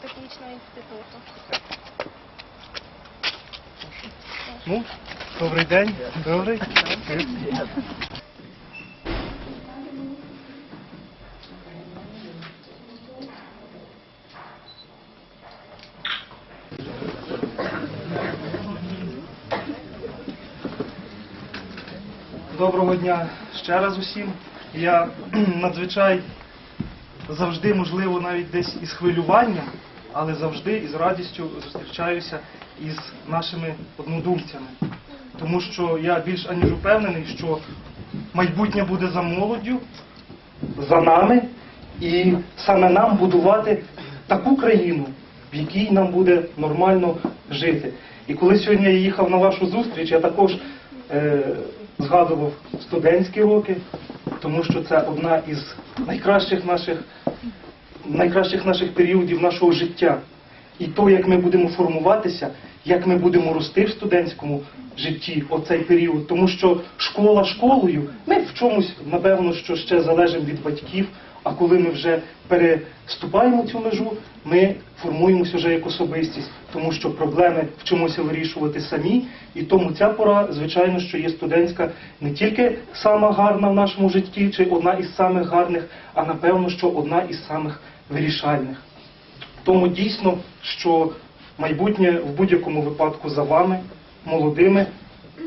технічного інституту. Ну, добрий день. Добрий. Доброго дня ще раз усім. Я надзвичай завжди, можливо, навіть десь із хвилюванням, але завжди із радістю зустрічаюся із нашими однодумцями. Тому що я більш аніж упевнений, що майбутнє буде за молоддю, за нами, і саме нам будувати таку країну, в якій нам буде нормально жити. І коли сьогодні я їхав на вашу зустріч, я також е, згадував студентські роки, тому що це одна із найкращих наших, найкращих наших періодів нашого життя. І то, як ми будемо формуватися, як ми будемо рости в студентському житті оцей період, тому що школа школою, ми в чомусь, напевно, що ще залежимо від батьків, а коли ми вже переступаємо цю межу, ми формуємося вже як особистість, тому що проблеми вчимося вирішувати самі, і тому ця пора, звичайно, що є студентська не тільки сама гарна в нашому житті, чи одна із самих гарних, а напевно, що одна із самих вирішальних. Тому дійсно, що майбутнє в будь-якому випадку за вами, молодими,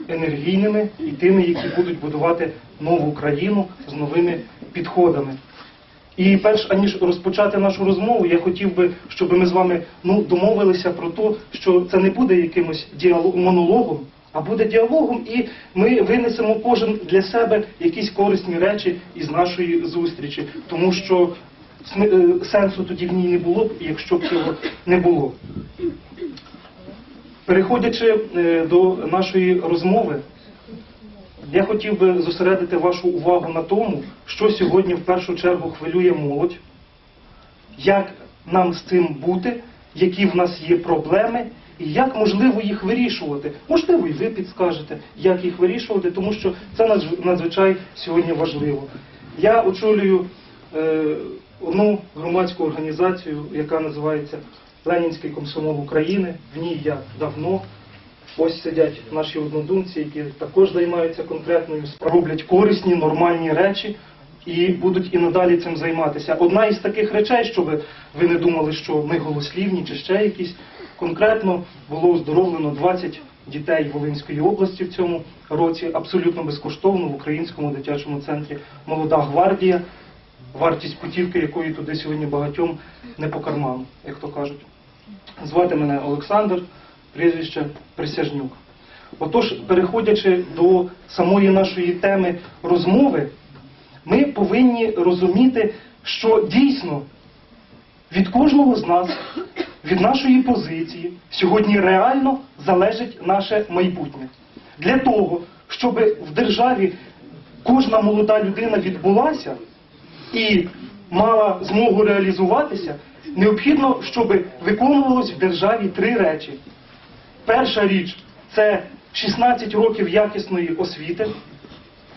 енергійними і тими, які будуть будувати нову країну з новими підходами. І перш аніж розпочати нашу розмову, я хотів би, щоб ми з вами ну, домовилися про те, що це не буде якимось діалог, монологом, а буде діалогом, і ми винесемо кожен для себе якісь корисні речі із нашої зустрічі, тому що сенсу тоді в ній не було б, якщо б цього не було. Переходячи е, до нашої розмови, я хотів би зосередити вашу увагу на тому, що сьогодні в першу чергу хвилює молодь, як нам з цим бути, які в нас є проблеми, і як можливо їх вирішувати. Можливо, і ви підскажете, як їх вирішувати, тому що це надзвичай сьогодні важливо. Я очолюю е, одну громадську організацію, яка називається Ленінський комсомол України. В ній я давно. Ось сидять наші однодумці, які також займаються конкретною справою, роблять корисні, нормальні речі і будуть і надалі цим займатися. Одна із таких речей, щоб ви не думали, що ми голослівні чи ще якісь, конкретно було оздоровлено 20 дітей Волинської області в цьому році, абсолютно безкоштовно в українському дитячому центрі Молода гвардія, вартість путівки, якої туди сьогодні багатьом не по карману, як то кажуть. Звати мене Олександр, прізвище Присяжнюк. Отож, переходячи до самої нашої теми розмови, ми повинні розуміти, що дійсно від кожного з нас, від нашої позиції, сьогодні реально залежить наше майбутнє. Для того, щоб в державі кожна молода людина відбулася і мала змогу реалізуватися, необхідно, щоб виконувалось в державі три речі. Перша річ це 16 років якісної освіти,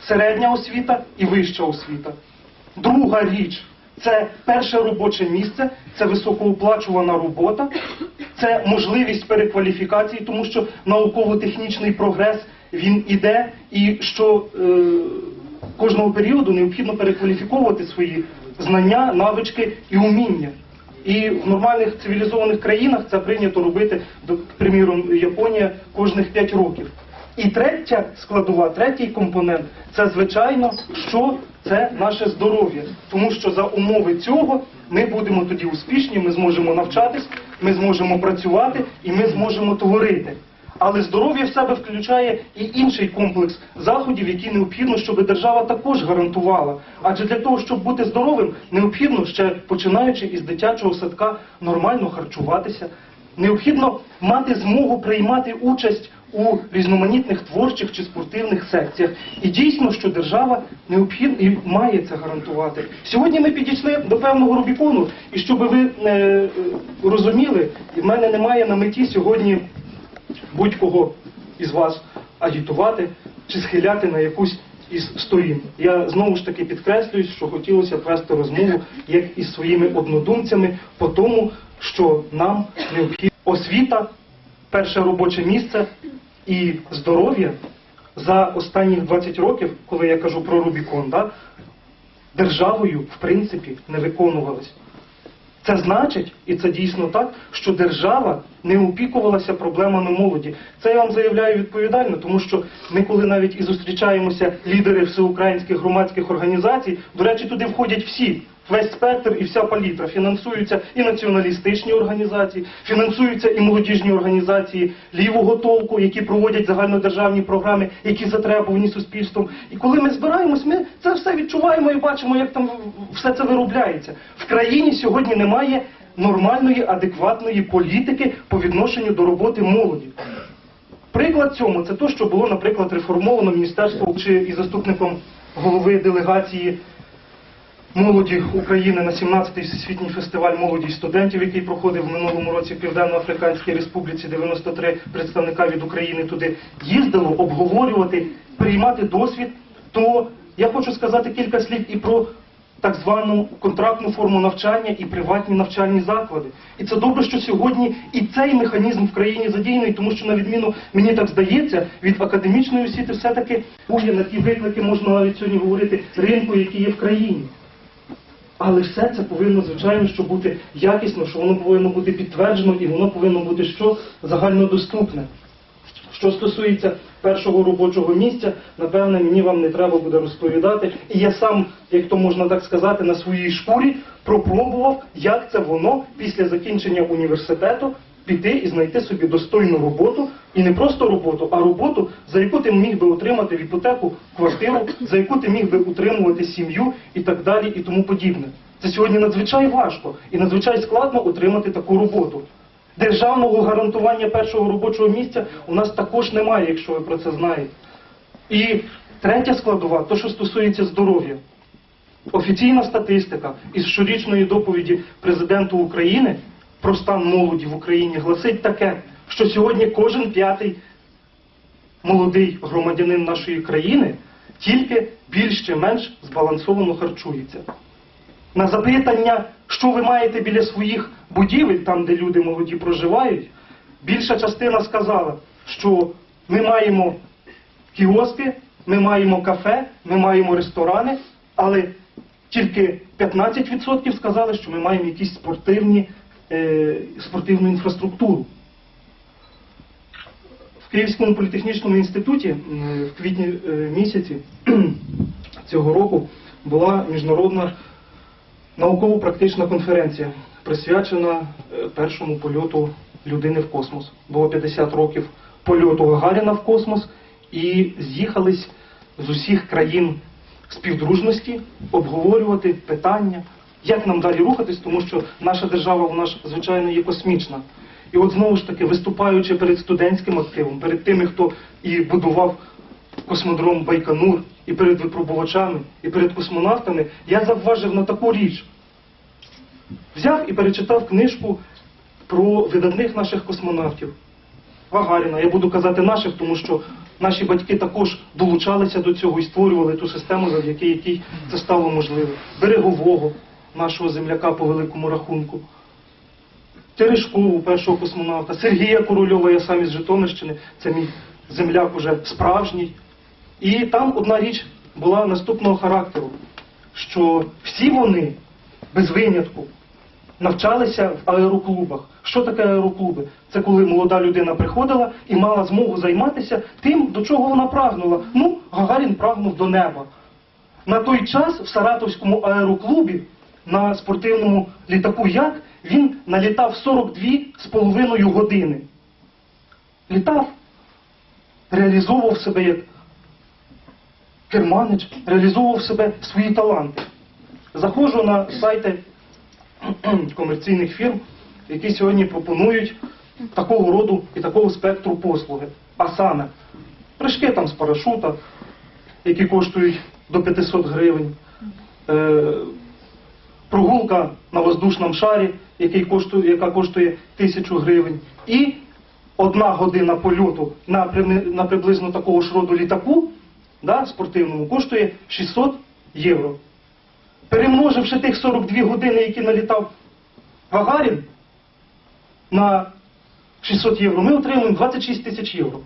середня освіта і вища освіта. Друга річ це перше робоче місце, це високооплачувана робота, це можливість перекваліфікації, тому що науково-технічний прогрес він іде, і що е, кожного періоду необхідно перекваліфіковувати свої знання, навички і уміння. І в нормальних цивілізованих країнах це прийнято робити, до- приміром, Японія кожних 5 років. І третя складова, третій компонент це звичайно, що це наше здоров'я. Тому що за умови цього ми будемо тоді успішні, ми зможемо навчатись, ми зможемо працювати і ми зможемо творити. Але здоров'я в себе включає і інший комплекс заходів, які необхідно, щоб держава також гарантувала. Адже для того, щоб бути здоровим, необхідно ще починаючи із дитячого садка нормально харчуватися. Необхідно мати змогу приймати участь у різноманітних творчих чи спортивних секціях. І дійсно, що держава необхідно і має це гарантувати. Сьогодні ми підійшли до певного Рубікону, і щоб ви е, е, розуміли, в мене немає на меті сьогодні будь-кого із вас агітувати чи схиляти на якусь із сторін. Я знову ж таки підкреслюю, що хотілося вести розмову як із своїми однодумцями по тому, що нам необхідна освіта, перше робоче місце і здоров'я за останні 20 років, коли я кажу про Рубікон, да, державою в принципі не виконувалось. Це значить, і це дійсно так, що держава не опікувалася проблемами молоді. Це я вам заявляю відповідально, тому що ми, коли навіть і зустрічаємося лідери всеукраїнських громадських організацій, до речі, туди входять всі. Весь спектр і вся палітра фінансуються і націоналістичні організації, фінансуються і молодіжні організації лівого толку, які проводять загальнодержавні програми, які затребувані суспільством. І коли ми збираємось, ми це все відчуваємо і бачимо, як там все це виробляється. В країні сьогодні немає нормальної, адекватної політики по відношенню до роботи молоді. Приклад цьому це те, що було, наприклад, реформовано міністерство чи і заступником голови делегації молоді України на 17-й всесвітній фестиваль молоді і студентів, який проходив в минулому році в Південно-Африканській Республіці, 93 представника від України туди їздило обговорювати, приймати досвід. То я хочу сказати кілька слів і про так звану контрактну форму навчання і приватні навчальні заклади. І це добре, що сьогодні і цей механізм в країні задіяний, тому що на відміну, мені так здається, від академічної освіти все-таки на ті виклики, можна навіть сьогодні говорити, ринку, який є в країні. Але все це повинно, звичайно, що бути якісно, що воно повинно бути підтверджено і воно повинно бути що загальнодоступне. Що стосується першого робочого місця, напевне, мені вам не треба буде розповідати. І я сам, як то можна так сказати, на своїй шкурі пропробував, як це воно після закінчення університету піти і знайти собі достойну роботу, і не просто роботу, а роботу, за яку ти міг би отримати в іпотеку квартиру, за яку ти міг би утримувати сім'ю і так далі, і тому подібне. Це сьогодні надзвичай важко і надзвичай складно отримати таку роботу. Державного гарантування першого робочого місця у нас також немає, якщо ви про це знаєте. І третя складова, то що стосується здоров'я. Офіційна статистика із щорічної доповіді президенту України про стан молоді в Україні гласить таке, що сьогодні кожен п'ятий молодий громадянин нашої країни тільки більш чи менш збалансовано харчується. На запитання, що ви маєте біля своїх будівель, там, де люди молоді проживають, більша частина сказала, що ми маємо кіоски, ми маємо кафе, ми маємо ресторани, але тільки 15% сказали, що ми маємо якісь спортивні, спортивну інфраструктуру. В Київському політехнічному інституті в квітні е, місяці цього року була міжнародна науково-практична конференція, присвячена е, першому польоту людини в космос. Було 50 років польоту Гагаріна в космос, і з'їхались з усіх країн співдружності обговорювати питання, як нам далі рухатись, тому що наша держава, вона ж звичайно є космічна. І от знову ж таки, виступаючи перед студентським активом, перед тими, хто і будував космодром Байконур, і перед випробувачами, і перед космонавтами, я завважив на таку річ. Взяв і перечитав книжку про видатних наших космонавтів. Гагаріна, я буду казати наших, тому що наші батьки також долучалися до цього і створювали ту систему, завдяки якій це стало можливе. Берегового, нашого земляка по великому рахунку. Терешкову, першого космонавта, Сергія Корольова, я сам із Житомирщини, це мій земляк уже справжній. І там одна річ була наступного характеру, що всі вони, без винятку, навчалися в аероклубах. Що таке аероклуби? Це коли молода людина приходила і мала змогу займатися тим, до чого вона прагнула. Ну, Гагарін прагнув до неба. На той час в Саратовському аероклубі на спортивному літаку Як він налітав 42 з половиною години. Літав, реалізовував себе як керманич, реалізовував себе свої таланти. Заходжу на сайти комерційних фірм, які сьогодні пропонують такого роду і такого спектру послуги. А саме прыжки там з парашута, які коштують до 500 гривень, е, прогулка на воздушному шарі, який коштує, яка коштує 1000 гривень, і одна година польоту на, на приблизно такого ж роду літаку да, спортивному коштує 600 євро. Перемноживши тих 42 години, які налітав Гагарін, на 600 євро, ми отримуємо 26 тисяч євро.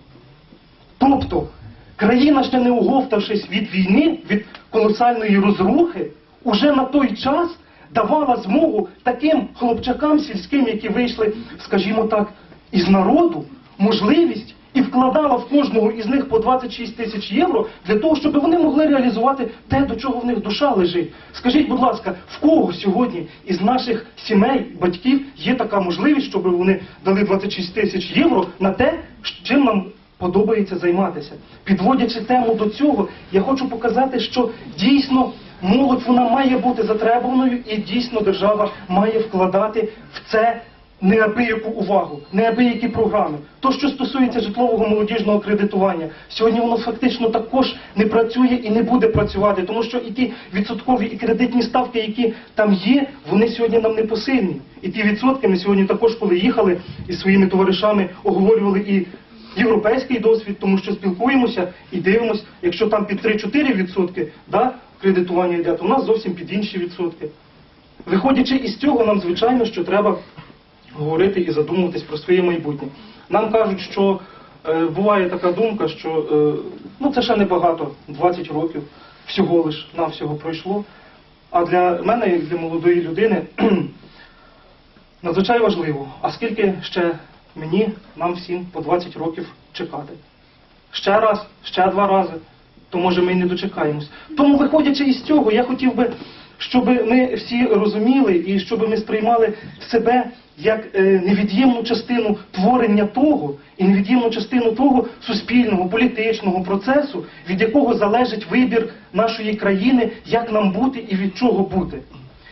Тобто, країна, ще не оговтавшись від війни, від колосальної розрухи, уже на той час давала змогу таким хлопчакам сільським, які вийшли, скажімо так, із народу, можливість і вкладала в кожного із них по 26 тисяч євро для того, щоб вони могли реалізувати те, до чого в них душа лежить. Скажіть, будь ласка, в кого сьогодні із наших сімей, батьків є така можливість, щоб вони дали 26 тисяч євро на те, чим нам подобається займатися. Підводячи тему до цього, я хочу показати, що дійсно молодь вона має бути затребуваною і дійсно держава має вкладати в це неабияку увагу, неабиякі програми. То, що стосується житлового молодіжного кредитування, сьогодні воно фактично також не працює і не буде працювати, тому що і ті відсоткові і кредитні ставки, які там є, вони сьогодні нам не посильні. І ті відсотки ми сьогодні також, коли їхали із своїми товаришами, оговорювали і європейський досвід, тому що спілкуємося і дивимося, якщо там під 3-4 відсотки да, кредитування йде, то у нас зовсім під інші відсотки. Виходячи із цього, нам звичайно, що треба говорити і задумуватись про своє майбутнє. Нам кажуть, що е, буває така думка, що е, ну це ще небагато, 20 років всього лиш навсього пройшло. А для мене, як для молодої людини, надзвичай важливо, а скільки ще мені, нам всім по 20 років чекати. Ще раз, ще два рази, то може ми й не дочекаємось. Тому, виходячи із цього, я хотів би, щоб ми всі розуміли і щоб ми сприймали себе як е, невід'ємну частину творення того і невід'ємну частину того суспільного, політичного процесу, від якого залежить вибір нашої країни, як нам бути і від чого бути.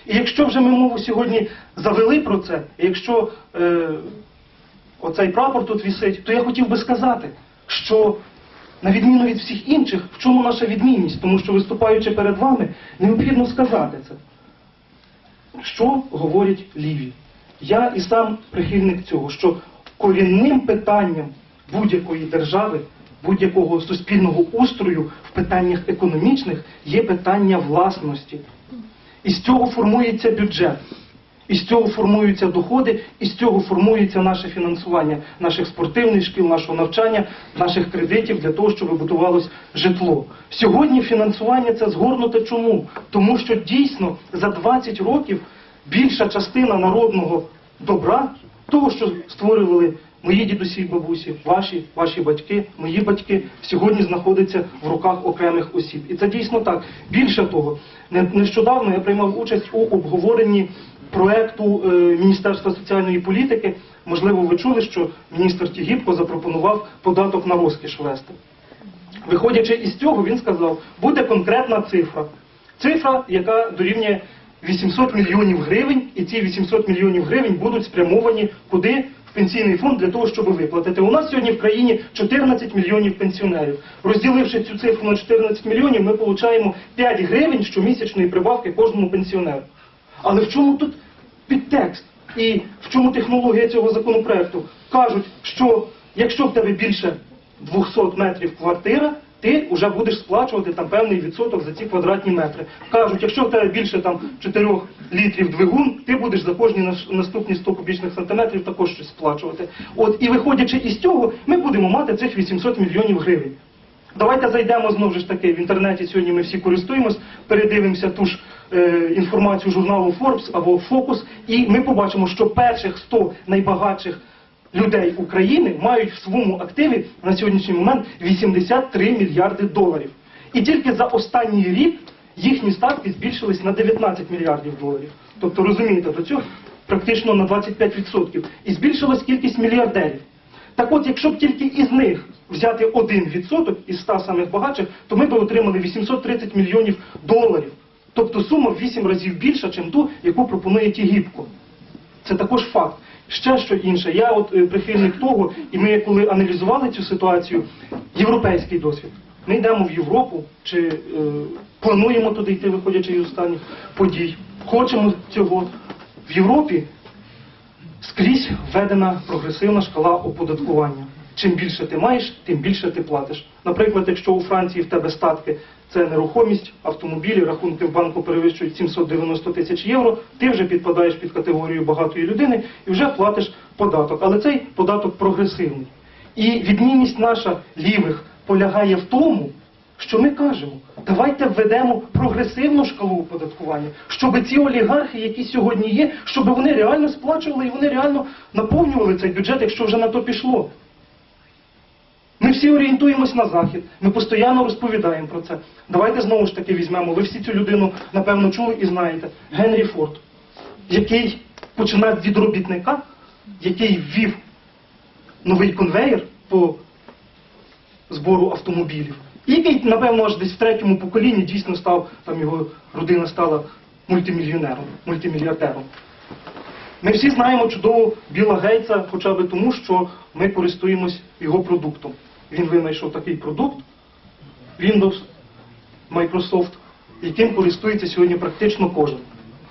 І якщо вже ми мову сьогодні завели про це, і якщо е, оцей прапор тут вісить, то я хотів би сказати, що на відміну від всіх інших, в чому наша відмінність? Тому що виступаючи перед вами, необхідно сказати це. Що говорять ліві? Я і сам прихильник цього, що корінним питанням будь-якої держави, будь-якого суспільного устрою в питаннях економічних є питання власності. І з цього формується бюджет. І з цього формуються доходи, і з цього формується наше фінансування наших спортивних шкіл, нашого навчання, наших кредитів для того, щоб будувалось житло. Сьогодні фінансування це згорнуте чому? Тому що дійсно за 20 років більша частина народного добра, того, що створювали мої дідусі і бабусі, ваші, ваші батьки, мої батьки, сьогодні знаходиться в руках окремих осіб. І це дійсно так. Більше того, не- нещодавно я приймав участь у обговоренні проекту е, Міністерства соціальної політики. Можливо, ви чули, що міністр Тігіпко запропонував податок на розкіш ввести. Виходячи із цього, він сказав, буде конкретна цифра. Цифра, яка дорівнює 800 мільйонів гривень, і ці 800 мільйонів гривень будуть спрямовані куди? В пенсійний фонд для того, щоб виплатити. У нас сьогодні в країні 14 мільйонів пенсіонерів. Розділивши цю цифру на 14 мільйонів, ми отримуємо 5 гривень щомісячної прибавки кожному пенсіонеру. Але в чому тут підтекст? І в чому технологія цього законопроекту? Кажуть, що якщо в тебе більше 200 метрів квартира, ти вже будеш сплачувати там певний відсоток за ці квадратні метри. Кажуть, якщо в тебе більше там 4 літрів двигун, ти будеш за кожні наступні 100 кубічних сантиметрів також щось сплачувати. От і виходячи із цього, ми будемо мати цих 800 мільйонів гривень. Давайте зайдемо знову ж таки в інтернеті. Сьогодні ми всі користуємось, передивимося ту ж інформацію журналу Forbes або Focus, і ми побачимо, що перших 100 найбагатших людей України мають в своєму активі на сьогоднішній момент 83 мільярди доларів. І тільки за останній рік їхні статки збільшились на 19 мільярдів доларів. Тобто розумієте, до цього практично на 25%. І збільшилась кількість мільярдерів. Так от, якщо б тільки із них взяти один відсоток із 100 самих багатших, то ми б отримали 830 мільйонів доларів. Тобто сума в 8 разів більша, ніж ту, яку пропонує Тігіпко. Це також факт. Ще що інше. Я от е, прихильник того, і ми коли аналізували цю ситуацію, європейський досвід. Ми йдемо в Європу, чи е, плануємо туди йти, виходячи із останніх подій. Хочемо цього. В Європі скрізь введена прогресивна шкала оподаткування. Чим більше ти маєш, тим більше ти платиш. Наприклад, якщо у Франції в тебе статки це нерухомість, автомобілі, рахунки в банку перевищують 790 тисяч євро, ти вже підпадаєш під категорію багатої людини і вже платиш податок. Але цей податок прогресивний. І відмінність наша лівих полягає в тому, що ми кажемо, давайте введемо прогресивну шкалу оподаткування, щоб ці олігархи, які сьогодні є, щоб вони реально сплачували і вони реально наповнювали цей бюджет, якщо вже на то пішло. Ми всі орієнтуємось на захід, ми постійно розповідаємо про це. Давайте знову ж таки візьмемо. Ви всі цю людину напевно чули і знаєте. Генрі Форд, який починав від робітника, який ввів новий конвейер по збору автомобілів. І який, напевно, аж десь в третьому поколінні дійсно став, там його родина стала мультимільйонером, мультимільярдером. Ми всі знаємо чудово Біла Гейтса, хоча б тому, що ми користуємось його продуктом. Він винайшов такий продукт Windows, Microsoft, яким користується сьогодні практично кожен.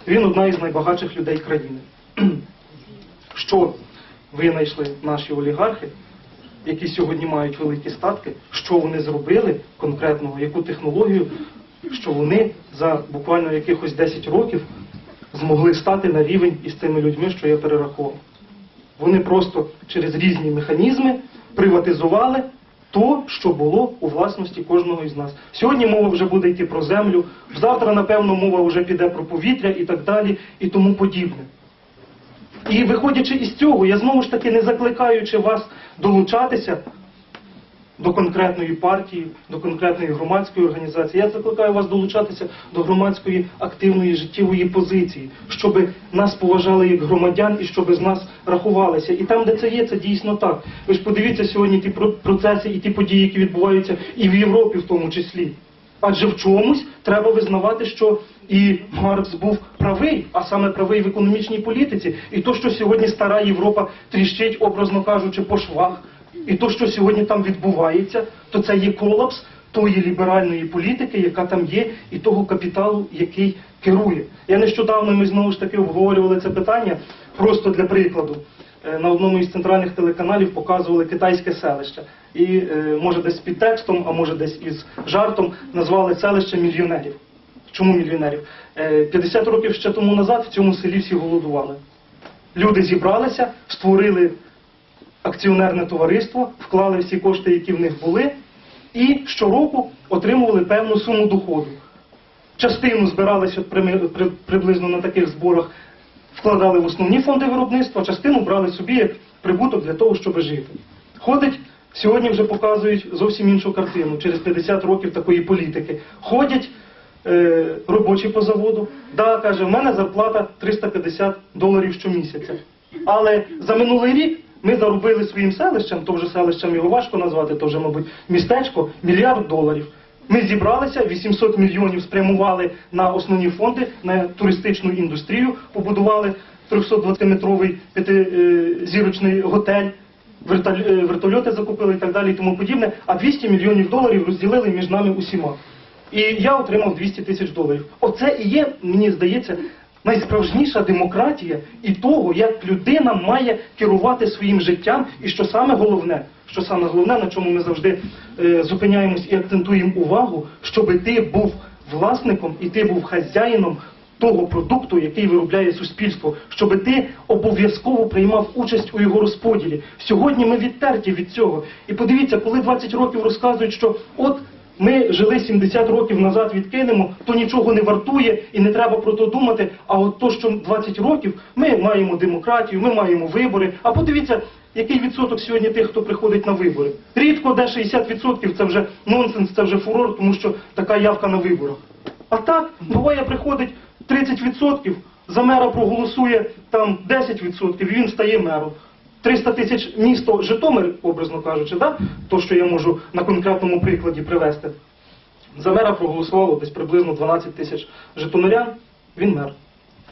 Він одна із найбагатших людей країни. Що винайшли наші олігархи, які сьогодні мають великі статки, що вони зробили конкретного, яку технологію, що вони за буквально якихось 10 років змогли стати на рівень із тими людьми, що я перерахував. Вони просто через різні механізми приватизували то, що було у власності кожного із нас. Сьогодні мова вже буде йти про землю, завтра, напевно, мова вже піде про повітря і так далі, і тому подібне. І виходячи із цього, я знову ж таки не закликаючи вас долучатися до конкретної партії, до конкретної громадської організації, я закликаю вас долучатися до громадської активної життєвої позиції, щоб нас поважали як громадян і щоб з нас рахувалися. І там, де це є, це дійсно так. Ви ж подивіться сьогодні ті про- процеси і ті події, які відбуваються і в Європі в тому числі. Адже в чомусь треба визнавати, що і Маркс був правий, а саме правий в економічній політиці. І то, що сьогодні стара Європа тріщить, образно кажучи, по швах, і то, що сьогодні там відбувається, то це є колапс тої ліберальної політики, яка там є, і того капіталу, який керує. Я нещодавно ми знову ж таки обговорювали це питання просто для прикладу. Е, На одному із центральних телеканалів показували китайське селище. І е, може десь під текстом, а може десь із жартом назвали селище мільйонерів. Чому мільйонерів? Е, 50 років ще тому назад в цьому селі всі голодували. Люди зібралися, створили акціонерне товариство, вклали всі кошти, які в них були, і щороку отримували певну суму доходу. Частину збиралися приблизно на таких зборах, вкладали в основні фонди виробництва, частину брали собі як прибуток для того, щоб жити. Ходить, сьогодні вже показують зовсім іншу картину через 50 років такої політики. Ходять е, робочі по заводу, да, каже, в мене зарплата 350 доларів щомісяця. Але за минулий рік ми заробили своїм селищем, то вже селищем його важко назвати, то вже, мабуть, містечко, мільярд доларів. Ми зібралися, 800 мільйонів спрямували на основні фонди, на туристичну індустрію, побудували 320-метровий п'ятизірочний готель, е, вертольоти закупили і так далі і тому подібне, а 200 мільйонів доларів розділили між нами усіма. І я отримав 200 тисяч доларів. Оце і є, мені здається, найсправжніша демократія і того, як людина має керувати своїм життям, і що саме головне, що саме головне, на чому ми завжди е, зупиняємось і акцентуємо увагу, щоб ти був власником і ти був хазяїном того продукту, який виробляє суспільство, щоб ти обов'язково приймав участь у його розподілі. Сьогодні ми відтерті від цього. І подивіться, коли 20 років розказують, що от ми жили 70 років назад, відкинемо, то нічого не вартує і не треба про то думати. А от то, що 20 років ми маємо демократію, ми маємо вибори. А подивіться, який відсоток сьогодні тих, хто приходить на вибори. Рідко де 60% це вже нонсенс, це вже фурор, тому що така явка на виборах. А так, буває, приходить 30%, за мера проголосує там 10%, і він стає мером. 300 тисяч місто Житомир, образно кажучи, да? то, що я можу на конкретному прикладі привести. За мера проголосувало десь приблизно 12 тисяч житомирян, він мер.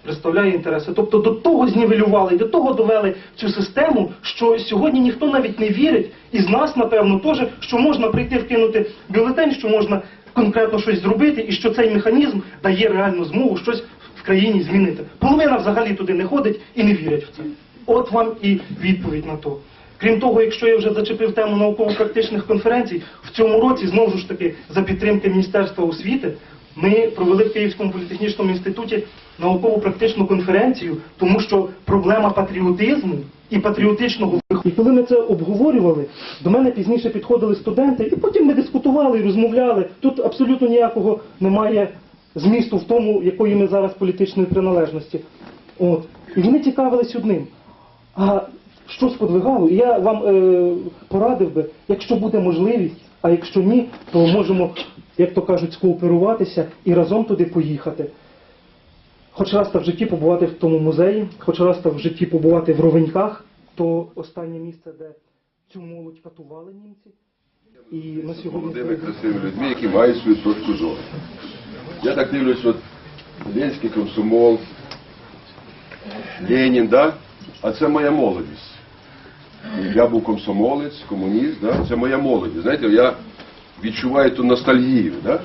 Представляє інтереси. Тобто до того знівелювали, до того довели цю систему, що сьогодні ніхто навіть не вірить, і з нас, напевно, теж, що можна прийти вкинути бюлетень, що можна конкретно щось зробити, і що цей механізм дає реальну змогу щось в країні змінити. Половина взагалі туди не ходить і не вірять в це. От вам і відповідь на то. Крім того, якщо я вже зачепив тему науково-практичних конференцій, в цьому році знову ж таки за підтримки Міністерства освіти ми провели в Київському політехнічному інституті науково-практичну конференцію, тому що проблема патріотизму і патріотичного. І коли ми це обговорювали, до мене пізніше підходили студенти, і потім ми дискутували і розмовляли. Тут абсолютно ніякого немає змісту в тому, якої ми зараз політичної приналежності. От. І вони цікавились одним. А що сподвигало? Я вам е, порадив би, якщо буде можливість, а якщо ні, то можемо, як то кажуть, скооперуватися і разом туди поїхати. Хоч раз та в житті побувати в тому музеї, хоч раз та в житті побувати в Ровеньках, то останнє місце, де цю молодь катували німці. І на сьогодні молодими красивими людьми, які мають свою точку зору. Я так дивлюсь, от Ленський комсомол, Ленін, да? А це моя молодість. Я був комсомолець, комуніст, да? це моя молодість. Знаєте, я відчуваю ту ностальгію. Да?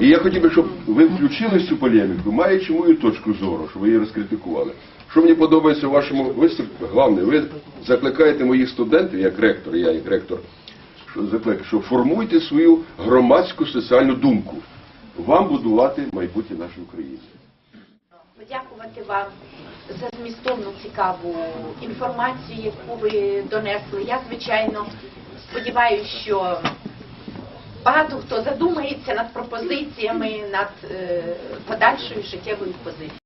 І я хотів би, щоб ви включили цю полеміку, маючи мою точку зору, щоб ви її розкритикували. Що мені подобається в вашому виступі, головне, ви закликаєте моїх студентів, як ректор, я як ректор, що заклик, що формуйте свою громадську соціальну думку. Вам будувати майбутнє нашої України. подякувати вам за змістовну цікаву інформацію, яку ви донесли. Я, звичайно, сподіваюся, що багато хто задумається над пропозиціями, над е, подальшою життєвою позицією.